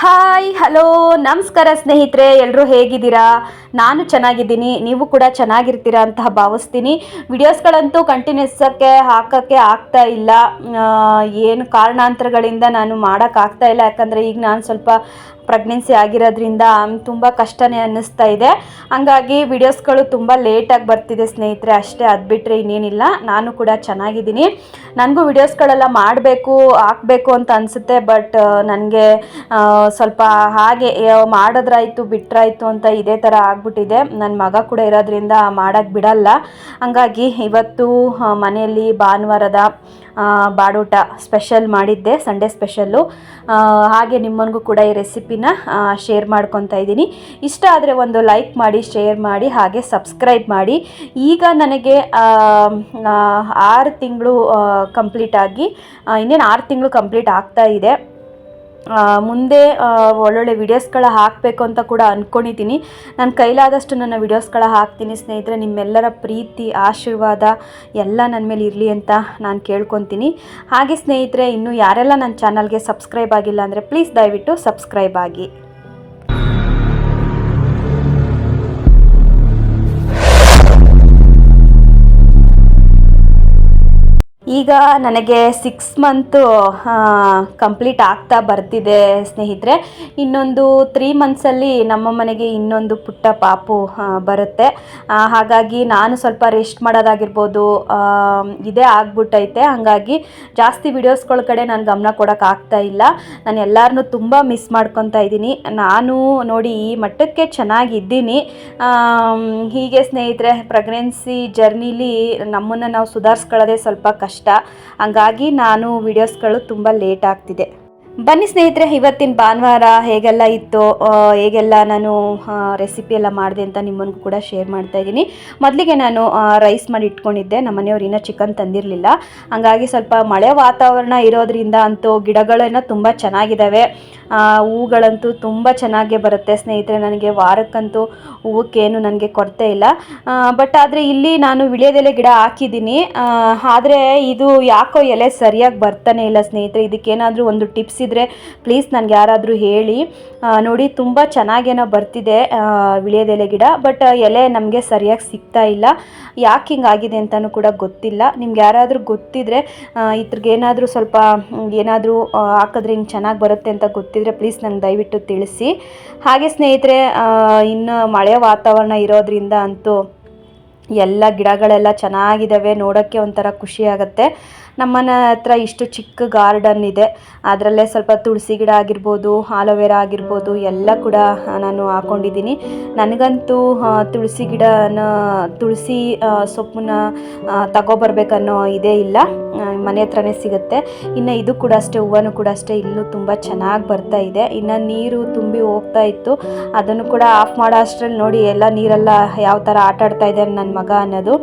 Hi hello ನಮಸ್ಕಾರ ಸ್ನೇಹಿತರೆ ಎಲ್ಲರೂ ಹೇಗಿದ್ದೀರಾ? ನಾನು ಚೆನ್ನಾಗಿದ್ದೀನಿ, ನೀವು ಕೂಡ ಚೆನ್ನಾಗಿರ್ತೀರಾ ಅಂತ ಭಾವಿಸ್ತೀನಿ. ವಿಡಿಯೋಸ್ಗಳಂತೂ ಕಂಟಿನ್ಯೂಸಕ್ಕೆ ಹಾಕೋಕ್ಕೆ ಆಗ್ತಾ ಇಲ್ಲ. ಏನು ಕಾರಣಾಂತರಗಳಿಂದ ನಾನು ಮಾಡೋಕ್ಕಾಗ್ತಾ ಇಲ್ಲ. ಯಾಕಂದರೆ ಈಗ ನಾನು ಸ್ವಲ್ಪ ಪ್ರೆಗ್ನೆನ್ಸಿ ಆಗಿರೋದ್ರಿಂದ ತುಂಬ ಕಷ್ಟನೇ ಅನ್ನಿಸ್ತಾ ಇದೆ. ಹಂಗಾಗಿ ವಿಡಿಯೋಸ್ಗಳು ತುಂಬ ಲೇಟಾಗಿ ಬರ್ತಿದೆ ಸ್ನೇಹಿತರೆ, ಅಷ್ಟೇ ಅದು ಬಿಟ್ಟರೆ ಇನ್ನೇನಿಲ್ಲ. ನಾನು ಕೂಡ ಚೆನ್ನಾಗಿದ್ದೀನಿ. ನನಗೂ ವಿಡಿಯೋಸ್ಗಳೆಲ್ಲ ಮಾಡಬೇಕು, ಹಾಕಬೇಕು ಅಂತ ಅನಿಸುತ್ತೆ ಬಟ್ ನನಗೆ ಸ್ವಲ್ಪ ಹಾಗೆ ಮಾಡೋದ್ರಾಯ್ತು, ಬಿಟ್ರಾಯ್ತು ಅಂತ ಇದೇ ಥರ ಆಗಿಬಿಟ್ಟಿದೆ. ನನ್ನ ಮಗ ಕೂಡ ಇರೋದ್ರಿಂದ ಮಾಡೋಕ್ಕೆ ಬಿಡಲ್ಲ. ಹಂಗಾಗಿ ಇವತ್ತು ಮನೆಯಲ್ಲಿ ಭಾನುವಾರದ ಬಾಡೂಟ ಸ್ಪೆಷಲ್ ಮಾಡಿದ್ದೆ ಸಂಡೇ ಸ್ಪೆಷಲ್ಲು ಹಾಗೆ ನಿಮ್ಮನಿಗೂ ಕೂಡ ಈ ರೆಸಿಪಿನ ಶೇರ್ ಮಾಡ್ಕೊತಾ ಇದ್ದೀನಿ. ಇಷ್ಟ ಆದರೆ ಒಂದು ಲೈಕ್ ಮಾಡಿ ಶೇರ್ ಮಾಡಿ, ಹಾಗೆ ಸಬ್ಸ್ಕ್ರೈಬ್ ಮಾಡಿ. ಈಗ ನನಗೆ ಆರು ತಿಂಗಳು ಕಂಪ್ಲೀಟ್ ಆಗಿ ಇನ್ನೇನು ಆರು ತಿಂಗಳು ಕಂಪ್ಲೀಟ್ ಆಗ್ತಾ ಇದೆ. ಮುಂದೆ ಒಳ್ಳೊಳ್ಳೆ ವಿಡಿಯೋಸ್ಗಳ ಹಾಕಬೇಕು ಅಂತ ಕೂಡ ಅಂದ್ಕೊಂಡಿದ್ದೀನಿ ನನ್ನ ಕೈಲಾದಷ್ಟು ನನ್ನ ವಿಡಿಯೋಸ್ಗಳ ಹಾಕ್ತೀನಿ ಸ್ನೇಹಿತರೆ. ನಿಮ್ಮೆಲ್ಲರ ಪ್ರೀತಿ, ಆಶೀರ್ವಾದ ಎಲ್ಲ ನನ್ನ ಮೇಲೆ ಇರಲಿ ಅಂತ ನಾನು ಕೇಳ್ಕೊತೀನಿ. ಹಾಗೆ ಸ್ನೇಹಿತರೆ, ಇನ್ನೂ ಯಾರೆಲ್ಲ ನನ್ನ ಚಾನಲ್ಗೆ ಸಬ್ಸ್ಕ್ರೈಬ್ ಆಗಿಲ್ಲ ಅಂದರೆ ಪ್ಲೀಸ್ ದಯವಿಟ್ಟು ಸಬ್ಸ್ಕ್ರೈಬ್ ಆಗಿ. ಈಗ ನನಗೆ ಸಿಕ್ಸ್ ಮಂತು ಕಂಪ್ಲೀಟ್ ಆಗ್ತಾ ಬರ್ತಿದೆ ಸ್ನೇಹಿತರೆ. ಇನ್ನೊಂದು ತ್ರೀ ಮಂತ್ಸಲ್ಲಿ ನಮ್ಮ ಮನೆಗೆ ಇನ್ನೊಂದು ಪುಟ್ಟ ಪಾಪು ಬರುತ್ತೆ. ಹಾಗಾಗಿ ನಾನು ಸ್ವಲ್ಪ ರೆಸ್ಟ್ ಮಾಡೋದಾಗಿರ್ಬೋದು ಇದೇ ಆಗ್ಬಿಟ್ಟೈತೆ. ಹಾಗಾಗಿ ಜಾಸ್ತಿ ವಿಡಿಯೋಸ್ಗಳ ಕಡೆ ನಾನು ಗಮನ ಕೊಡೋಕ್ಕಾಗ್ತಾ ಇಲ್ಲ. ನಾನು ಎಲ್ಲರನ್ನೂ ತುಂಬ ಮಿಸ್ ಮಾಡ್ಕೊತಾ ಇದ್ದೀನಿ. ನಾನು ನೋಡಿ ಈ ಮಟ್ಟಕ್ಕೆ ಚೆನ್ನಾಗಿದ್ದೀನಿ. ಹೀಗೆ ಸ್ನೇಹಿತರೆ ಪ್ರೆಗ್ನೆನ್ಸಿ ಜರ್ನಿಲಿ ನಮ್ಮನ್ನು ನಾವು ಸುಧಾರಿಸ್ಕೊಳ್ಳೋದೇ ಸ್ವಲ್ಪ ಕಷ್ಟ ಹಂಗಾಗಿ ನಾನು ವಿಡಿಯೋಸ್ಗಳು ತುಂಬ ಲೇಟ್ ಆಗ್ತಿದೆ. ಬನ್ನಿ ಸ್ನೇಹಿತರೆ, ಇವತ್ತಿನ ಭಾನುವಾರ ಹೇಗೆಲ್ಲ ಇತ್ತು ಹೇಗೆಲ್ಲ ನಾನು ರೆಸಿಪಿ ಎಲ್ಲ ಮಾಡಿದೆ ಅಂತ ನಿಮ್ಮನ್ನು ಕೂಡ ಶೇರ್ ಮಾಡ್ತಾ ಇದ್ದೀನಿ. ಮೊದಲಿಗೆ ನಾನು ರೈಸ್ ಮಾಡಿ ಇಟ್ಕೊಂಡಿದ್ದೆ. ನಮ್ಮ ಮನೆಯವ್ರು ಇನ್ನೂ ಚಿಕನ್ ತಂದಿರಲಿಲ್ಲ. ಹಾಗಾಗಿ ಸ್ವಲ್ಪ ಮಳೆ ವಾತಾವರಣ ಇರೋದ್ರಿಂದ ಅಂತೂ ಗಿಡಗಳೇನೋ ತುಂಬ ಚೆನ್ನಾಗಿದ್ದಾವೆ ಹೂಗಳಂತೂ ತುಂಬ ಚೆನ್ನಾಗೇ ಬರುತ್ತೆ ಸ್ನೇಹಿತರೆ. ನನಗೆ ವಾರಕ್ಕಂತೂ ಹೂವಕ್ಕೇನು ನನಗೆ ಕೊರತೆ ಇಲ್ಲ. ಬಟ್ ಆದರೆ ಇಲ್ಲಿ ನಾನು ವಿಳ್ಯದೆಲೆ ಗಿಡ ಹಾಕಿದ್ದೀನಿ. ಆದರೆ ಇದು ಯಾಕೋ ಎಲೆ ಸರಿಯಾಗಿ ಬರ್ತಾನೆ ಇಲ್ಲ ಸ್ನೇಹಿತರೆ. ಇದಕ್ಕೇನಾದರೂ ಒಂದು ಟಿಪ್ಸ್ ಇದ್ದರೆ ಪ್ಲೀಸ್ ನನಗೆ ಯಾರಾದರೂ ಹೇಳಿ. ನೋಡಿ, ತುಂಬ ಚೆನ್ನಾಗೇನೋ ಬರ್ತಿದೆ ವಿಳ್ಯದೆಲೆ ಗಿಡ ಬಟ್ ಎಲೆ ನಮಗೆ ಸರಿಯಾಗಿ ಸಿಗ್ತಾ ಇಲ್ಲ. ಯಾಕೆ ಹಿಂಗಾಗಿದೆ ಅಂತಲೂ ಕೂಡ ಗೊತ್ತಿಲ್ಲ. ನಿಮ್ಗೆ ಯಾರಾದರೂ ಗೊತ್ತಿದ್ರೆ ಏನಾದರೂ ಸ್ವಲ್ಪ ಏನಾದರೂ ಹಾಕಿದ್ರೆ ಹಿಂಗೆ ಚೆನ್ನಾಗಿ ಬರುತ್ತೆ ಅಂತ ಗೊತ್ತಿದ್ರೆ ಪ್ಲೀಸ್ ನಂಗೆ ದಯವಿಟ್ಟು ತಿಳಿಸಿ. ಹಾಗೆ ಸ್ನೇಹಿತರೆ ಇನ್ನು ಮಳೆ ವಾತಾವರಣ ಇರೋದ್ರಿಂದ ಅಂತೂ ಎಲ್ಲ ಗಿಡಗಳೆಲ್ಲ ಚೆನ್ನಾಗಿದ್ದಾವೆ, ನೋಡೋಕ್ಕೆ ಒಂಥರ ಖುಷಿ ಆಗುತ್ತೆ. ನಮ್ಮನೆ ಹತ್ರ ಇಷ್ಟು ಚಿಕ್ಕ ಗಾರ್ಡನ್ ಇದೆ. ಅದರಲ್ಲೇ ಸ್ವಲ್ಪ ತುಳಸಿ ಗಿಡ ಆಗಿರ್ಬೋದು, ಆಲೋವೆರಾ ಆಗಿರ್ಬೋದು, ಎಲ್ಲ ಕೂಡ ನಾನು ಹಾಕೊಂಡಿದ್ದೀನಿ. ನನಗಂತೂ ತುಳಸಿ ಗಿಡನ, ತುಳಸಿ ಸೊಪ್ಪನ್ನ ತಗೋಬರ್ಬೇಕನ್ನೋ ಇದೇ ಇಲ್ಲ. ಮನೆ ಹತ್ರನೇ ಸಿಗುತ್ತೆ. ಇನ್ನು ಇದು ಕೂಡ ಅಷ್ಟೇ ಹೂವನು ಕೂಡ ಅಷ್ಟೇ, ಇಲ್ಲೂ ತುಂಬ ಚೆನ್ನಾಗಿ ಬರ್ತಾ ಇದೆ. ಇನ್ನು ನೀರು ತುಂಬಿ ಹೋಗ್ತಾ ಇತ್ತು. ಅದನ್ನು ಕೂಡ ಆಫ್ ಮಾಡೋ ಅಷ್ಟರಲ್ಲಿ ನೋಡಿ, ಎಲ್ಲ ನೀರೆಲ್ಲ ಯಾವ ಥರ ಆಟಾಡ್ತಾ ಇದೆ ನನ್ನ ಮಗ ಅನ್ನೋದು.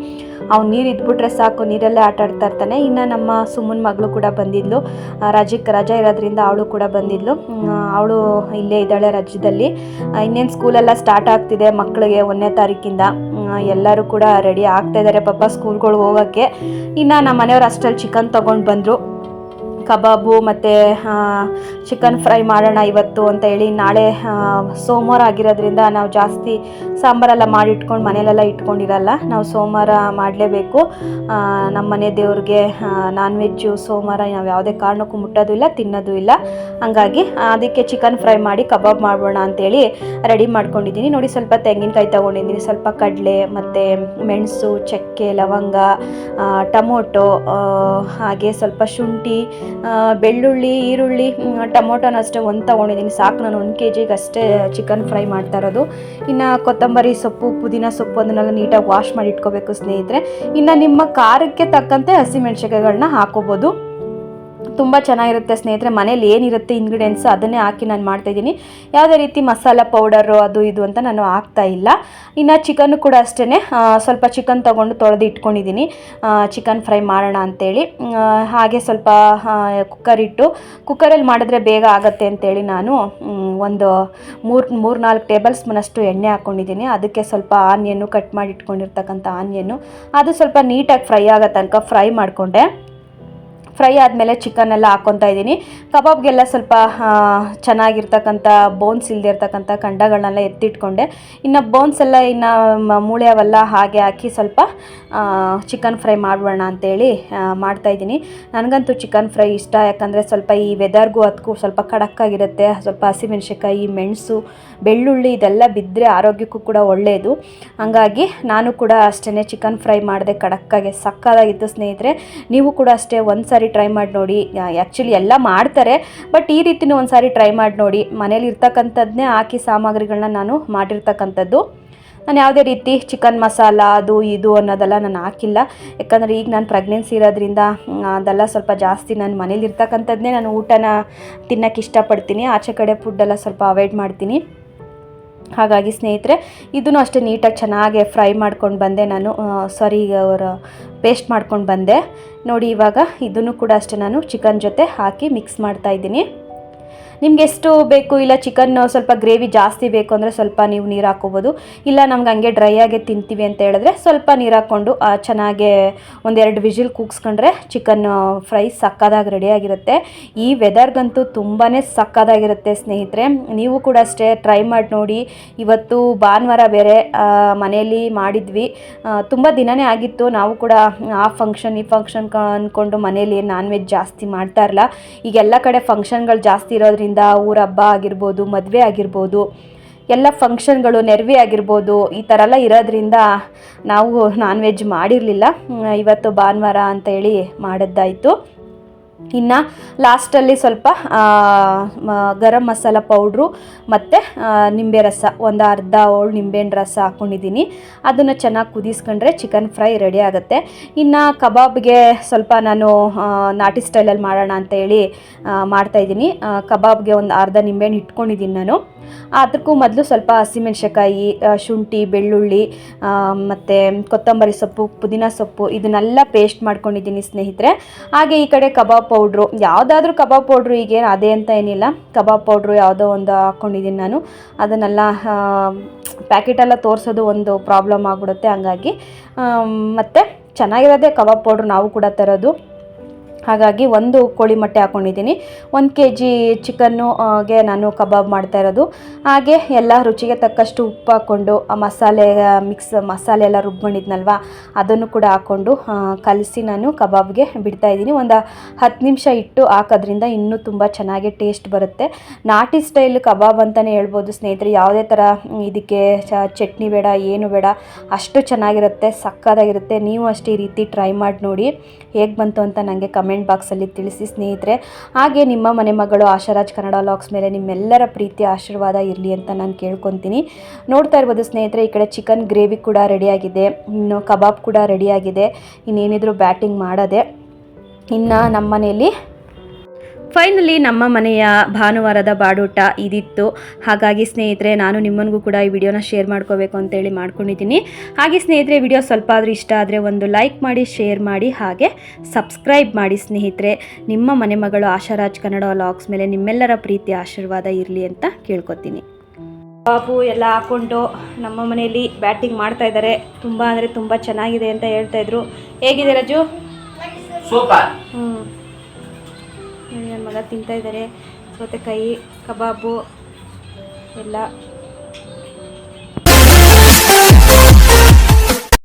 ಅವ್ನು ನೀರು ಇದ್ಬಿಟ್ರೆ ಸಾಕು, ನೀರಲ್ಲೇ ಆಟ ಆಡ್ತಾ ಇರ್ತಾನೆ. ಇನ್ನು ನಮ್ಮ ಸುಮ್ಮನ ಮಗಳು ಕೂಡ ಬಂದಿದ್ಲು. ರಾಜ್ಯಕ್ಕೆ ರಜೆ ಇರೋದ್ರಿಂದ ಅವಳು ಕೂಡ ಬಂದಿದ್ಲು. ಅವಳು ಇಲ್ಲೇ ಇದ್ದಾಳೆ ರಾಜ್ಯದಲ್ಲಿ. ಇನ್ನೇನು ಸ್ಕೂಲೆಲ್ಲ ಸ್ಟಾರ್ಟ್ ಆಗ್ತಿದೆ ಮಕ್ಕಳಿಗೆ ಒಂದನೇ ತಾರೀಕಿಂದ. ಎಲ್ಲರೂ ಕೂಡ ರೆಡಿ ಆಗ್ತಾ ಇದ್ದಾರೆ ಪಾಪ ಸ್ಕೂಲ್ಗಳಿಗೆ ಹೋಗೋಕ್ಕೆ. ಇನ್ನು ನಮ್ಮ ಮನೆಯವ್ರು ಅಷ್ಟಲ್ಲಿ ಚಿಕನ್ ತೊಗೊಂಡು ಬಂದರು. ಕಬಾಬು ಮತ್ತು ಚಿಕನ್ ಫ್ರೈ ಮಾಡೋಣ ಇವತ್ತು ಅಂತ ಹೇಳಿ ನಾಳೆ ಸೋಮವಾರ ಆಗಿರೋದ್ರಿಂದ ನಾವು ಜಾಸ್ತಿ ಸಾಂಬಾರೆಲ್ಲ ಮಾಡಿಟ್ಕೊಂಡು ಮನೇಲೆಲ್ಲ ಇಟ್ಕೊಂಡಿರಲ್ಲ, ನಾವು ಸೋಮವಾರ ಮಾಡಲೇಬೇಕು. ನಮ್ಮ ಮನೆ ದೇವ್ರಿಗೆ ನಾನ್ ವೆಜ್ಜು ಸೋಮವಾರ ನಾವು ಯಾವುದೇ ಕಾರಣಕ್ಕೂ ಮುಟ್ಟೋದು ಇಲ್ಲ, ತಿನ್ನೋದು ಇಲ್ಲ. ಹಂಗಾಗಿ ಅದಕ್ಕೆ ಚಿಕನ್ ಫ್ರೈ ಮಾಡಿ ಕಬಾಬ್ ಮಾಡೋಣ ಅಂತೇಳಿ ರೆಡಿ ಮಾಡ್ಕೊಂಡಿದ್ದೀನಿ. ನೋಡಿ ಸ್ವಲ್ಪ ತೆಂಗಿನಕಾಯಿ ತೊಗೊಂಡಿದ್ದೀನಿ, ಸ್ವಲ್ಪ ಕಡಲೆ ಮತ್ತು ಮೆಣಸು, ಚಕ್ಕೆ, ಲವಂಗ ಟೊಮೊಟೊ ಹಾಗೆ ಸ್ವಲ್ಪ ಶುಂಠಿ ಬೆಳ್ಳುಳ್ಳಿ, ಈರುಳ್ಳಿ ಟೊಮೊಟೊನ ಅಷ್ಟೇ ಒಂದು ತೊಗೊಂಡಿದ್ದೀನಿ. ಸಾಕು, ನಾನು ಒಂದು ಕೆ ಜಿಗೆ ಅಷ್ಟೇ ಚಿಕನ್ ಫ್ರೈ ಮಾಡ್ತಾ ಇರೋದು. ಇನ್ನು ಕೊತ್ತಂಬರಿ ಸೊಪ್ಪು, ಪುದೀನ ಸೊಪ್ಪು ಅದನ್ನೆಲ್ಲ ನೀಟಾಗಿ ವಾಶ್ ಮಾಡಿ ಇಟ್ಕೋಬೇಕು ಸ್ನೇಹಿತರೆ. ಇನ್ನು ನಿಮ್ಮ ಖಾರಕ್ಕೆ ತಕ್ಕಂತೆ ಹಸಿಮೆಣ್ಸಿಕಾಯಿಗಳನ್ನ ಹಾಕೋಬೋದು. ತುಂಬ ಚೆನ್ನಾಗಿರುತ್ತೆ ಸ್ನೇಹಿತರೆ. ಮನೇಲಿ ಏನಿರುತ್ತೆ ಇಂಗ್ರೀಡಿಯೆಂಟ್ಸ್ ಅದನ್ನೇ ಹಾಕಿ ನಾನು ಮಾಡ್ತಾಯಿದ್ದೀನಿ ಯಾವುದೇ ರೀತಿ ಮಸಾಲ ಪೌಡರು ಅದು ಇದು ಅಂತ ನಾನು ಹಾಕ್ತಾ ಇಲ್ಲ. ಇನ್ನು ಚಿಕನ್ನು ಕೂಡ ಅಷ್ಟೇ ಸ್ವಲ್ಪ ಚಿಕನ್ ತೊಗೊಂಡು ತೊಳೆದು ಇಟ್ಕೊಂಡಿದ್ದೀನಿ. ಚಿಕನ್ ಫ್ರೈ ಮಾಡೋಣ ಅಂತೇಳಿ. ಹಾಗೆ ಸ್ವಲ್ಪ ಕುಕ್ಕರ್ ಇಟ್ಟು ಕುಕ್ಕರಲ್ಲಿ ಮಾಡಿದ್ರೆ ಬೇಗ ಆಗುತ್ತೆ ಅಂತೇಳಿ ನಾನು ಒಂದು ಮೂರು ಮೂರು ನಾಲ್ಕು ಟೇಬಲ್ ಸ್ಪೂನಷ್ಟು ಎಣ್ಣೆ ಹಾಕ್ಕೊಂಡಿದ್ದೀನಿ ಅದಕ್ಕೆ ಸ್ವಲ್ಪ ಆನಿಯನ್ನು ಕಟ್ ಮಾಡಿ ಇಟ್ಕೊಂಡಿರ್ತಕ್ಕಂಥ ಆನಿಯನ್ನು ಅದು ಸ್ವಲ್ಪ ನೀಟಾಗಿ ಫ್ರೈ ಆಗೋ ತನಕ ಫ್ರೈ ಮಾಡಿಕೊಂಡೆ. ಫ್ರೈ ಆದಮೇಲೆ ಚಿಕನ್ ಹಾಕ್ಕೊತಾ ಇದ್ದೀನಿ. ಕಬಾಬ್ಗೆಲ್ಲ ಸ್ವಲ್ಪ ಚೆನ್ನಾಗಿರ್ತಕ್ಕಂಥ ಬೋನ್ಸ್ ಇಲ್ಲದೆ ಇರ್ತಕ್ಕಂಥ ಖಂಡಗಳನ್ನೆಲ್ಲ ಎತ್ತಿಟ್ಕೊಂಡೆ. ಇನ್ನು ಬೋನ್ಸ್ ಎಲ್ಲ ಇನ್ನು ಮೂಳೆ ಅವೆಲ್ಲ ಹಾಗೆ ಹಾಕಿ ಸ್ವಲ್ಪ ಚಿಕನ್ ಫ್ರೈ ಮಾಡೋಣ ಅಂತೇಳಿ ಮಾಡ್ತಾಯಿದ್ದೀನಿ ನನಗಂತೂ ಚಿಕನ್ ಫ್ರೈ ಇಷ್ಟ, ಯಾಕಂದರೆ ಸ್ವಲ್ಪ ಈ ವೆದರ್ಗೂ ಅದಕ್ಕೂ ಸ್ವಲ್ಪ ಕಡಕ್ಕಾಗಿರುತ್ತೆ ಸ್ವಲ್ಪ ಹಸಿಮೆಣ್ಸಿನ್ಕಾಯಿ, ಮೆಣಸು, ಬೆಳ್ಳುಳ್ಳಿ ಇದೆಲ್ಲ ಬಿದ್ದರೆ ಆರೋಗ್ಯಕ್ಕೂ ಕೂಡ ಒಳ್ಳೆಯದು ಹಾಗಾಗಿ ನಾನು ಕೂಡ ಅಷ್ಟೇ ಚಿಕನ್ ಫ್ರೈ ಮಾಡಿದೆ ಕಡಕ್ಕಾಗೆ ಸಕ್ಕದಾಗಿತ್ತು ಸ್ನೇಹಿತರೆ. ನೀವು ಕೂಡ ಅಷ್ಟೇ ಒಂದು ಸಾರಿ ಟ್ರೈ ಮಾಡಿ ನೋಡಿ. ಆ್ಯಕ್ಚುಲಿ ಎಲ್ಲ ಮಾಡ್ತಾರೆ ಬಟ್ ಈ ರೀತಿನೂ ಒಂದು ಸಾರಿ ಟ್ರೈ ಮಾಡಿ ನೋಡಿ. ಮನೇಲಿ ಇರ್ತಕ್ಕಂಥದ್ದನ್ನೇ ಹಾಕಿ ಸಾಮಗ್ರಿಗಳನ್ನ ನಾನು ಮಾಡಿರ್ತಕ್ಕಂಥದ್ದು. ನಾನು ಯಾವುದೇ ರೀತಿ ಚಿಕನ್ ಮಸಾಲ, ಅದು ಇದು ಅನ್ನೋದೆಲ್ಲ ನಾನು ಹಾಕಿಲ್ಲ. ಯಾಕಂದರೆ ಈಗ ನಾನು ಪ್ರೆಗ್ನೆನ್ಸಿ ಇರೋದ್ರಿಂದ ಅದೆಲ್ಲ ಸ್ವಲ್ಪ ಜಾಸ್ತಿ ನಾನು ಮನೇಲಿ ಇರ್ತಕ್ಕಂಥದ್ದೇ ನಾನು ಊಟನ ತಿನ್ನೋಕ್ಕೆ ಇಷ್ಟಪಡ್ತೀನಿ. ಆಚೆ ಕಡೆ ಫುಡ್ಡೆಲ್ಲ ಸ್ವಲ್ಪ ಅವಾಯ್ಡ್ ಮಾಡ್ತೀನಿ. ಹಾಗಾಗಿ ಸ್ನೇಹಿತರೆ, ಇದನ್ನು ಅಷ್ಟೇ ನೀಟಾಗಿ ಚೆನ್ನಾಗಿ ಫ್ರೈ ಮಾಡ್ಕೊಂಡು ಬಂದೆ ನಾನು. ಸಾರಿ, ಅವರ ಪೇಸ್ಟ್ ಮಾಡ್ಕೊಂಡು ಬಂದೆ. ನೋಡಿ, ಇವಾಗ ಇದನ್ನು ಕೂಡ ಅಷ್ಟೇ ನಾನು ಚಿಕನ್ ಜೊತೆ ಹಾಕಿ ಮಿಕ್ಸ್ ಮಾಡ್ತಾ ಇದ್ದೀನಿ. ನಿಮ್ಗೆ ಎಷ್ಟು ಬೇಕು, ಇಲ್ಲ ಚಿಕನ್ ಸ್ವಲ್ಪ ಗ್ರೇವಿ ಜಾಸ್ತಿ ಬೇಕು ಅಂದರೆ ಸ್ವಲ್ಪ ನೀವು ನೀರು ಹಾಕೋಬೋದು ಇಲ್ಲ ನಮ್ಗೆ ಹಂಗೆ ಡ್ರೈ ಆಗಿ ತಿಂತೀವಿ ಅಂತ ಹೇಳಿದ್ರೆ ಸ್ವಲ್ಪ ನೀರು ಹಾಕ್ಕೊಂಡು ಚೆನ್ನಾಗೆ ಒಂದೆರಡು ವಿಜಿಲ್ ಕೂಗ್ಸ್ಕೊಂಡ್ರೆ ಚಿಕನ್ ಫ್ರೈ ಸಕ್ಕದಾಗಿ ರೆಡಿಯಾಗಿರುತ್ತೆ ಈ ವೆದರ್ಗಂತೂ ತುಂಬಾ ಸಕ್ಕದಾಗಿರುತ್ತೆ ಸ್ನೇಹಿತರೆ. ನೀವು ಕೂಡ ಅಷ್ಟೇ ಟ್ರೈ ಮಾಡಿ ನೋಡಿ. ಇವತ್ತು ಭಾನುವಾರ ಬೇರೆ ಮನೆಯಲ್ಲಿ ಮಾಡಿದ್ವಿ. ತುಂಬ ದಿನನೇ ಆಗಿತ್ತು. ನಾವು ಕೂಡ, ಆ ಫಂಕ್ಷನ್ ಈ ಫಂಕ್ಷನ್ ಅಂದ್ಕೊಂಡು ಮನೇಲಿ ನಾನ್ ವೆಜ್ ಜಾಸ್ತಿ ಮಾಡ್ತಾ ಇರಲ್ಲ ಈಗ ಎಲ್ಲ ಕಡೆ ಫಂಕ್ಷನ್ಗಳು ಜಾಸ್ತಿ ಇರೋದ್ರಿಂದ ಊರ ಹಬ್ಬ ಆಗಿರ್ಬೋದು, ಮದುವೆ ಆಗಿರ್ಬೋದು, ಎಲ್ಲ ಫಂಕ್ಷನ್ಗಳು ನೆರವಿ ಆಗಿರ್ಬೋದು, ಈ ಥರ ಎಲ್ಲ ಇರೋದ್ರಿಂದ ನಾವು ನಾನ್ ವೆಜ್ ಮಾಡಿರಲಿಲ್ಲ ಇವತ್ತು ಭಾನುವಾರ ಅಂತ ಹೇಳಿ ಮಾಡಿದ್ದಾಯಿತು. ಇನ್ನು ಲಾಸ್ಟಲ್ಲಿ ಸ್ವಲ್ಪ ಗರಂ ಮಸಾಲ ಪೌಡ್ರು ಮತ್ತು ನಿಂಬೆ ರಸ ಒಂದು ಅರ್ಧ ಹೋಳು ನಿಂಬೆಹಣ್ಣು ರಸ ಹಾಕ್ಕೊಂಡಿದ್ದೀನಿ ಅದನ್ನು ಚೆನ್ನಾಗಿ ಕುದಿಸ್ಕೊಂಡ್ರೆ ಚಿಕನ್ ಫ್ರೈ ರೆಡಿ ಆಗುತ್ತೆ. ಇನ್ನು ಕಬಾಬ್ಗೆ ಸ್ವಲ್ಪ ನಾನು ನಾಟಿ ಸ್ಟೈಲಲ್ಲಿ ಮಾಡೋಣ ಅಂತೇಳಿ ಮಾಡ್ತಾಯಿದ್ದೀನಿ ಕಬಾಬ್ಗೆ ಒಂದು ಅರ್ಧ ನಿಂಬೆಹಣ್ಣು ಇಟ್ಕೊಂಡಿದ್ದೀನಿ ನಾನು. ಅದಕ್ಕೂ ಮೊದಲು ಸ್ವಲ್ಪ ಹಸಿಮೆಣ್ಸಿನ್ಕಾಯಿ ಆ, ಶುಂಠಿ ಬೆಳ್ಳುಳ್ಳಿ ಮತ್ತು ಕೊತ್ತಂಬರಿ ಸೊಪ್ಪು ಪುದೀನ ಸೊಪ್ಪು ಇದನ್ನೆಲ್ಲ ಪೇಸ್ಟ್ ಮಾಡ್ಕೊಂಡಿದ್ದೀನಿ ಸ್ನೇಹಿತರೆ. ಹಾಗೆ ಈ ಕಡೆ ಕಬಾಬ್ ಪೌಡ್ರು ಯಾವುದಾದ್ರೂ ಕಬಾಬ್ ಪೌಡ್ರು ಈಗೇನು ಅದೇ ಅಂತ ಏನಿಲ್ಲ. ಕಬಾಬ್ ಪೌಡ್ರು ಯಾವುದೋ ಒಂದು ಹಾಕ್ಕೊಂಡಿದ್ದೀನಿ ನಾನು. ಅದನ್ನೆಲ್ಲ ಪ್ಯಾಕೆಟೆಲ್ಲ ತೋರಿಸೋದು ಒಂದು ಪ್ರಾಬ್ಲಮ್ ಆಗಿಬಿಡುತ್ತೆ ಹಂಗಾಗಿ. ಮತ್ತು ಚೆನ್ನಾಗಿರೋದೇ ಕಬಾಬ್ ಪೌಡ್ರು ನಾವು ಕೂಡ ತರೋದು. ಹಾಗಾಗಿ ಒಂದು ಕೋಳಿ ಮೊಟ್ಟೆ ಹಾಕ್ಕೊಂಡಿದ್ದೀನಿ ಒಂದು ಕೆ ಜಿ ಚಿಕನ್ನು ಗೆ ನಾನು ಕಬಾಬ್ ಮಾಡ್ತಾ ಇರೋದು. ಹಾಗೆ ಎಲ್ಲ ರುಚಿಗೆ ತಕ್ಕಷ್ಟು ಉಪ್ಪು ಹಾಕ್ಕೊಂಡು, ಆ ಮಸಾಲೆ ಮಿಕ್ಸ್ ಮಸಾಲೆ ಎಲ್ಲ ರುಬ್ಕೊಂಡಿದ್ನಲ್ವ ಅದನ್ನು ಕೂಡ ಹಾಕ್ಕೊಂಡು ಕಲಸಿ ನಾನು ಕಬಾಬ್ಗೆ ಬಿಡ್ತಾ ಇದ್ದೀನಿ. ಒಂದು ಹತ್ತು ನಿಮಿಷ ಇಟ್ಟು ಹಾಕೋದ್ರಿಂದ ಇನ್ನೂ ತುಂಬ ಚೆನ್ನಾಗಿ ಟೇಸ್ಟ್ ಬರುತ್ತೆ. ನಾಟಿ ಸ್ಟೈಲ್ ಕಬಾಬ್ ಅಂತಲೇ ಹೇಳ್ಬೋದು ಸ್ನೇಹಿತರೆ. ಯಾವುದೇ ಥರ ಇದಕ್ಕೆ ಚಟ್ನಿ ಬೇಡ, ಏನು ಬೇಡ, ಅಷ್ಟು ಚೆನ್ನಾಗಿರುತ್ತೆ, ಸಕ್ಕತ್ತಾಗಿರುತ್ತೆ. ನೀವು ಅಷ್ಟೇ ಈ ರೀತಿ ಟ್ರೈ ಮಾಡಿ ನೋಡಿ, ಹೇಗೆ ಬಂತು ಅಂತ ನನಗೆ ಕಮೆಂಟ್ ಬಾಕ್ಸಲ್ಲಿ ತಿಳಿಸಿ ಸ್ನೇಹಿತರೆ. ಹಾಗೆ ನಿಮ್ಮ ಮನೆ ಮಗಳು ಆಶಾರಾಜ್ ಕನ್ನಡ ಲಾಕ್ಸ್ ಮೇಲೆ ನಿಮ್ಮೆಲ್ಲರ ಪ್ರೀತಿ ಆಶೀರ್ವಾದ ಇರಲಿ ಅಂತ ನಾನು ಕೇಳ್ಕೊತೀನಿ. ನೋಡ್ತಾ ಇರ್ಬೋದು ಸ್ನೇಹಿತರೆ, ಈ ಕಡೆ ಚಿಕನ್ ಗ್ರೇವಿ ಕೂಡ ರೆಡಿಯಾಗಿದೆ ಇನ್ನು ಕಬಾಬ್ ಕೂಡ ರೆಡಿಯಾಗಿದೆ ಇನ್ನೇನಿದ್ರು ಬ್ಯಾಟಿಂಗ್ ಮಾಡೋದೆ. ಇನ್ನು ನಮ್ಮ ಮನೆಯಲ್ಲಿ ಫೈನಲಿ ನಮ್ಮ ಮನೆಯ ಭಾನುವಾರದ ಬಾಡೂಟ ಇದಿತ್ತು. ಹಾಗಾಗಿ ಸ್ನೇಹಿತರೆ ನಾನು ನಿಮ್ಮನಿಗೂ ಕೂಡ ಈ ವಿಡಿಯೋನ ಶೇರ್ ಮಾಡ್ಕೋಬೇಕು ಅಂತೇಳಿ ಮಾಡ್ಕೊಂಡಿದ್ದೀನಿ. ಹಾಗೆ ಸ್ನೇಹಿತರೆ ವಿಡಿಯೋ ಸ್ವಲ್ಪ ಆದರೂ ಇಷ್ಟ ಆದರೆ ಒಂದು ಲೈಕ್ ಮಾಡಿ ಶೇರ್ ಮಾಡಿ ಹಾಗೆ ಸಬ್ಸ್ಕ್ರೈಬ್ ಮಾಡಿ ಸ್ನೇಹಿತರೆ. ನಿಮ್ಮ ಮನೆ ಮಗಳು ಆಶಾರಾಜ್ ಕನ್ನಡ ಲಾಗ್ಸ್ ಮೇಲೆ ನಿಮ್ಮೆಲ್ಲರ ಪ್ರೀತಿ ಆಶೀರ್ವಾದ ಇರಲಿ ಅಂತ ಕೇಳ್ಕೊತೀನಿ. ಬಾಬು ಎಲ್ಲ ಹಾಕ್ಕೊಂಡು ನಮ್ಮ ಮನೆಯಲ್ಲಿ ಬ್ಯಾಟಿಂಗ್ ಮಾಡ್ತಾ ಇದ್ದಾರೆ. ತುಂಬ ಅಂದರೆ ತುಂಬ ಚೆನ್ನಾಗಿದೆ ಅಂತ ಹೇಳ್ತಾ ಇದ್ರು. ಹೇಗಿದೆ ರಾಜು? ಸೂಪರ್. ಹ್ಞೂ ತಿಂತಾಯಿದ್ದಾರೆ ತಿಂತಾ ಇದ್ದಾರೆ. ಕೈ ಕಬಾಬು ಎಲ್ಲ